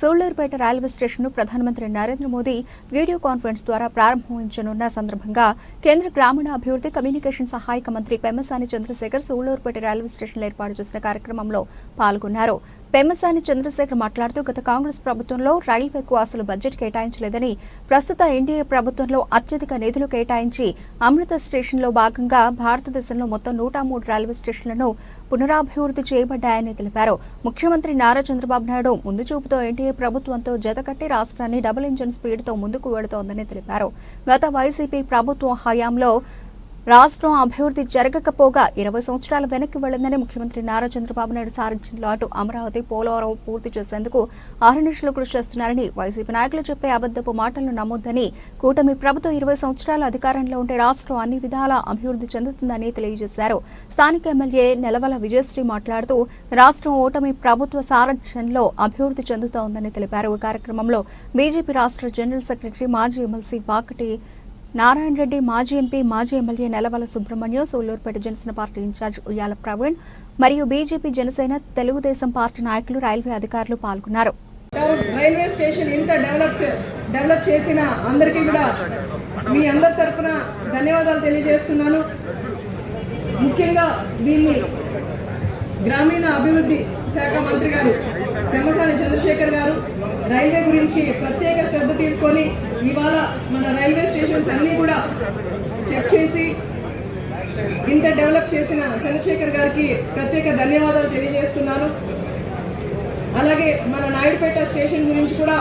Sullurpeta railway స్టేషన్ను ప్రధానమంత్రి Narendra Modi video conference ద్వారా ప్రారంభించనున్న సందర్భంగా కేంద్ర గ్రామీణాభివృద్ధి కమ్యూనికేషన్ సహాయక మంత్రి పెమ్మసాని చంద్రశేఖర్ సోళ్ళూరుపేట రైల్వే స్టేషన్లో ఏర్పాటు చేసిన కార్యక్రమంలో పాల్గొన్నారు. పెమ్మసాని చంద్రశేఖర్ మాట్లాడుతూ గత కాంగ్రెస్ ప్రభుత్వంలో రైల్వేకు అసలు బడ్జెట్ కేటాయించలేదని ప్రస్తుత ఎన్డీఏ ప్రభుత్వంలో అత్యధిక నిధులు కేటాయించి అమృత స్టేషన్లో భాగంగా భారతదేశంలో మొత్తం నూట మూడు రైల్వే స్టేషన్లను పునరాభివృద్ధి చేయబడ్డాయని తెలిపారు. ముఖ్యమంత్రి నారా చంద్రబాబు నాయుడు ముందు చూపుతో ఎన్డీఏ ప్రభుత్వంతో జతకట్టి రాష్ట్రాన్ని డబుల్ ఇంజిన్ స్పీడ్తో ముందుకు వెళుతోందని తెలిపారు. గత వైసీపీ ప్రభుత్వ హయాంలో రాష్ట్రం అభివృద్ధి జరగకపోగా ఇరవై సంవత్సరాల వెనక్కి వెళ్ళిందని ముఖ్యమంత్రి నారా చంద్రబాబు నాయుడు సారించిన అటు అమరావతి పోలవరం పూర్తి చేసేందుకు ఆహర్నిశలు కృషి చేస్తున్నారని వైసీపీ నాయకులు చెప్పే అబద్దపు మాటలను నమ్మొద్దని కూటమి ప్రభుత్వం ఇరవై సంవత్సరాల అధికారంలో ఉంటే రాష్ట్రం అన్ని విధాలా అభివృద్ధి చెందుతుందని తెలియజేశారు. స్థానిక ఎమ్మెల్యే నెలవల విజయశ్రీ మాట్లాడుతూ రాష్ట్రం ఓటమి ప్రభుత్వ సారథ్యంలో అభివృద్ధి చెందుతోందని తెలిపారు. ఈ కార్యక్రమంలో బీజేపీ రాష్ట్ర జనరల్ సెక్రటరీ మాజీ ఎమ్మెల్సీ వాకటి నారాయణ రెడ్డి మాజీ ఎంపీ మాజీ MLA Nelavala Subrahmanyam Sullurpeta Janasena party incharge Uyyala Praveen మరియు బీజేపీ జనసేన తెలుగుదేశం పార్టీ నాయకులు రైల్వే అధికారులు పాల్గొన్నారు. రైల్వే స్టేషన్ ఇంత డెవలప్ డెవలప్ చేసిన అందరికీ కూడా మీ అందరి తరఫున ధన్యవాదాలు తెలియజేస్తున్నాను. ముఖ్యంగా దీన్ని గ్రామీణ అభివృద్ధి శాఖ మంత్రి గారు పెమ్మసాని చంద్రశేఖర్ గారు రైల్వే గురించి ప్రత్యేక శ్రద్ధ తీసుకొని ఇవాళ మన రైల్వే స్టేషన్స్ అన్నీ కూడా చెక్ చేసి ఇంత డెవలప్ చేసిన చంద్రశేఖర్ గారికి ప్రత్యేక ధన్యవాదాలు తెలియజేస్తున్నాను. అలాగే మన నాయుడుపేట స్టేషన్ గురించి కూడా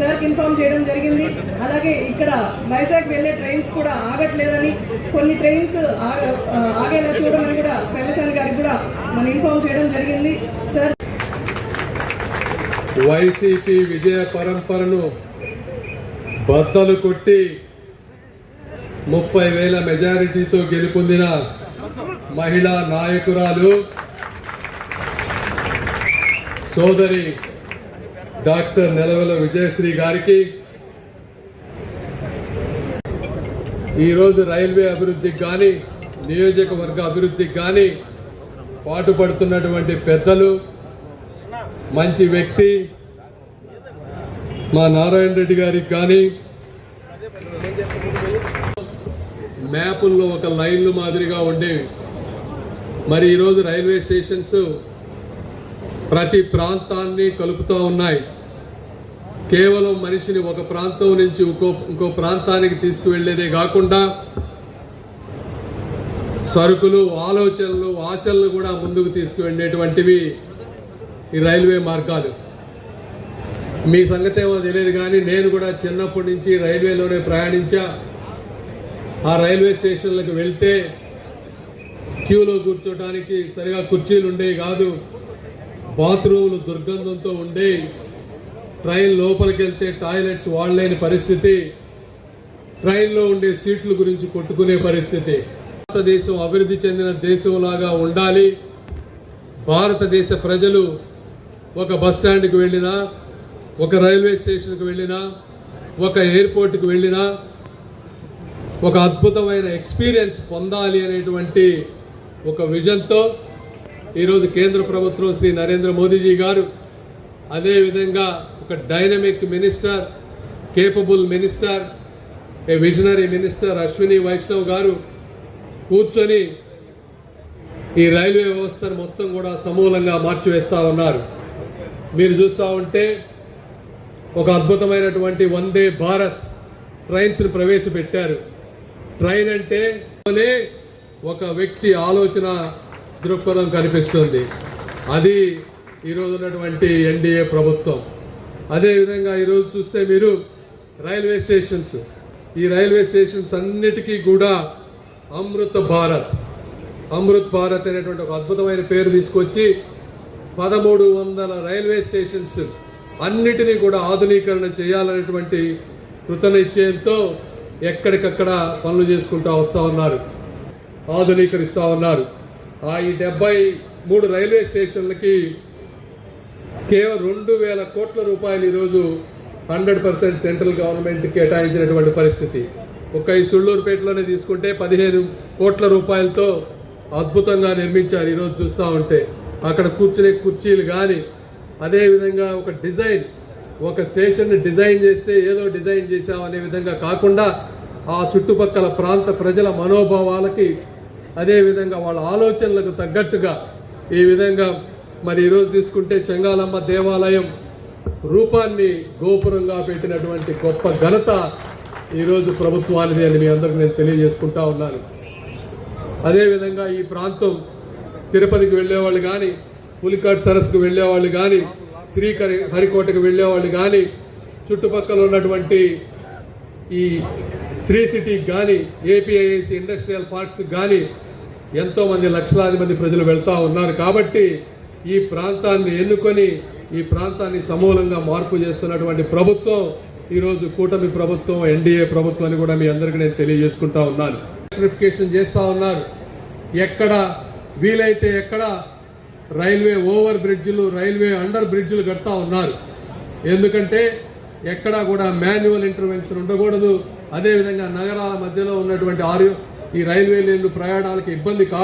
సార్కి ఇన్ఫార్మ్ చేయడం జరిగింది. అలాగే ఇక్కడ వైజాగ్ వెళ్ళే ట్రైన్స్ కూడా ఆగట్లేదని కొన్ని ట్రైన్స్ ఆగ- ఆగేలా చూడమని కూడా పెమ్మసాని గారికి కూడా మనం ఇన్ఫార్మ్ చేయడం జరిగింది. సార్ వైసీపీ విజయ పరంపరను బద్దలు కొట్టి ముప్పై వేల మెజారిటీతో గెలుపొందిన మహిళా నాయకురాలు సోదరి డాక్టర్ నెలవెల విజయశ్రీ గారికి. ఈరోజు రైల్వే అభివృద్ధికి కానీ నియోజకవర్గ అభివృద్ధికి కానీ పాటుపడుతున్నటువంటి పెద్దలు మంచి వ్యక్తి మా నారాయణ రెడ్డి గారికి కానీ మ్యాపుల్లో ఒక లైన్లు మాదిరిగా ఉండేవి. మరి ఈరోజు రైల్వే స్టేషన్స్ ప్రతి ప్రాంతాన్ని కలుపుతూ ఉన్నాయి. కేవలం మనిషిని ఒక ప్రాంతం నుంచి ఇంకో ఇంకో ప్రాంతానికి తీసుకువెళ్ళేదే కాకుండా సరుకులు ఆలోచనలు ఆశలను కూడా ముందుకు తీసుకువెళ్ళేటువంటివి ఈ రైల్వే మార్గాలు. మీ సంగతి ఏమో తెలియదు కానీ నేను కూడా చిన్నప్పటి నుంచి రైల్వేలోనే ప్రయాణించా. ఆ రైల్వే స్టేషన్లకు వెళ్తే క్యూలో కూర్చోటానికి సరిగా కుర్చీలు ఉండేవి కాదు. బాత్రూములు దుర్గంధంతో ఉండేవి. ట్రైన్ లోపలికి వెళ్తే టాయిలెట్స్ వాడలేని పరిస్థితి. ట్రైన్లో ఉండే సీట్ల గురించి కొట్టుకునే పరిస్థితి. భారతదేశం అభివృద్ధి చెందిన దేశంలాగా ఉండాలి. భారతదేశ ప్రజలు ఒక బస్ స్టాండ్కి వెళ్ళినా ఒక రైల్వే స్టేషన్కి వెళ్ళినా ఒక ఎయిర్పోర్ట్కి వెళ్ళినా ఒక అద్భుతమైన ఎక్స్పీరియన్స్ పొందాలి అనేటువంటి ఒక విజన్తో ఈరోజు కేంద్ర ప్రభుత్వం శ్రీ నరేంద్ర మోదీజీ గారు అదేవిధంగా ఒక dynamic minister capable minister a visionary minister Ashwini Vaishnaw గారు కూర్చొని ఈ రైల్వే వ్యవస్థను మొత్తం కూడా సమూలంగా మార్చివేస్తూ ఉన్నారు. మీరు చూస్తూ ఉంటే ఒక అద్భుతమైనటువంటి వందే భారత్ ట్రైన్స్ను ప్రవేశపెట్టారు. ట్రైన్ అంటే ఒక వ్యక్తి ఆలోచన దృక్పథం కనిపిస్తుంది. అది ఈరోజు ఉన్నటువంటి ఎన్డీఏ ప్రభుత్వం. అదేవిధంగా ఈరోజు చూస్తే మీరు రైల్వే స్టేషన్స్. ఈ రైల్వే స్టేషన్స్ అన్నిటికీ కూడా అమృత భారత్. అమృత్ భారత్ అనేటువంటి ఒక అద్భుతమైన పేరు తీసుకొచ్చి పదమూడు వందల రైల్వే స్టేషన్స్ అన్నిటినీ కూడా ఆధునీకరణ చేయాలనేటువంటి కృతనిశ్చయంతో ఎక్కడికక్కడ పనులు చేసుకుంటూ వస్తూ ఉన్నారు. ఆధునీకరిస్తూ ఉన్నారు. ఆ ఈ డెబ్బై మూడు రైల్వే స్టేషన్లకి కేవలం రెండు వేల కోట్ల రూపాయలు ఈరోజు హండ్రెడ్ పర్సెంట్ సెంట్రల్ గవర్నమెంట్ కేటాయించినటువంటి పరిస్థితి. ఒక్క ఈ సుళ్ళూరుపేటలోనే తీసుకుంటే పదిహేను కోట్ల రూపాయలతో అద్భుతంగా నిర్మించారు ఈరోజు చూస్తూ ఉంటే. అక్కడ కూర్చునే కుర్చీలు కానీ అదేవిధంగా ఒక డిజైన్ ఒక స్టేషన్ని డిజైన్ చేస్తే ఏదో డిజైన్ చేసాం అనే విధంగా కాకుండా ఆ చుట్టుపక్కల ప్రాంత ప్రజల మనోభావాలకి అదేవిధంగా వాళ్ళ ఆలోచనలకు తగ్గట్టుగా ఈ విధంగా మరి ఈరోజు తీసుకుంటే చెంగాలమ్మ దేవాలయం రూపాన్ని గోపురంగా పెట్టినటువంటి గొప్ప ఘనత ఈరోజు ప్రభుత్వానిది అని మీ అందరికి నేను తెలియజేసుకుంటా ఉన్నాను. అదేవిధంగా ఈ ప్రాంతం తిరుపతికి వెళ్ళేవాళ్ళు కానీ పులికాట్ సరస్సుకు వెళ్ళేవాళ్ళు కానీ శ్రీకరి హరికోటకు వెళ్ళేవాళ్ళు కానీ చుట్టుపక్కల ఉన్నటువంటి ఈ శ్రీ సిటీకి కానీ ఏపీఐఎస్ ఇండస్ట్రియల్ పార్క్స్ కానీ ఎంతోమంది లక్షలాది మంది ప్రజలు వెళ్తూ ఉన్నారు కాబట్టి ఈ ప్రాంతాన్ని ఎన్నుకొని ఈ ప్రాంతాన్ని సమూలంగా మార్పు చేస్తున్నటువంటి ప్రభుత్వం ఈరోజు కూటమి ప్రభుత్వం ఎన్డీఏ ప్రభుత్వం అని కూడా మీ అందరికీ నేను తెలియజేసుకుంటా ఉన్నాను. ఎలక్ట్రిఫికేషన్ చేస్తూ ఉన్నారు. ఎక్కడ వీలైతే ఎక్కడ రైల్వే ఓవర్ బ్రిడ్జిలు రైల్వే అండర్ బ్రిడ్జ్లు కడతా ఉన్నారు. ఎందుకంటే ఎక్కడా కూడా మాన్యువల్ ఇంటర్వెన్షన్ ఉండకూడదు. అదేవిధంగా నగరాల మధ్యలో ఉన్నటువంటి ఆరు ఈ రైల్వే లేన్లు ప్రయాణాలకు ఇబ్బంది కాదు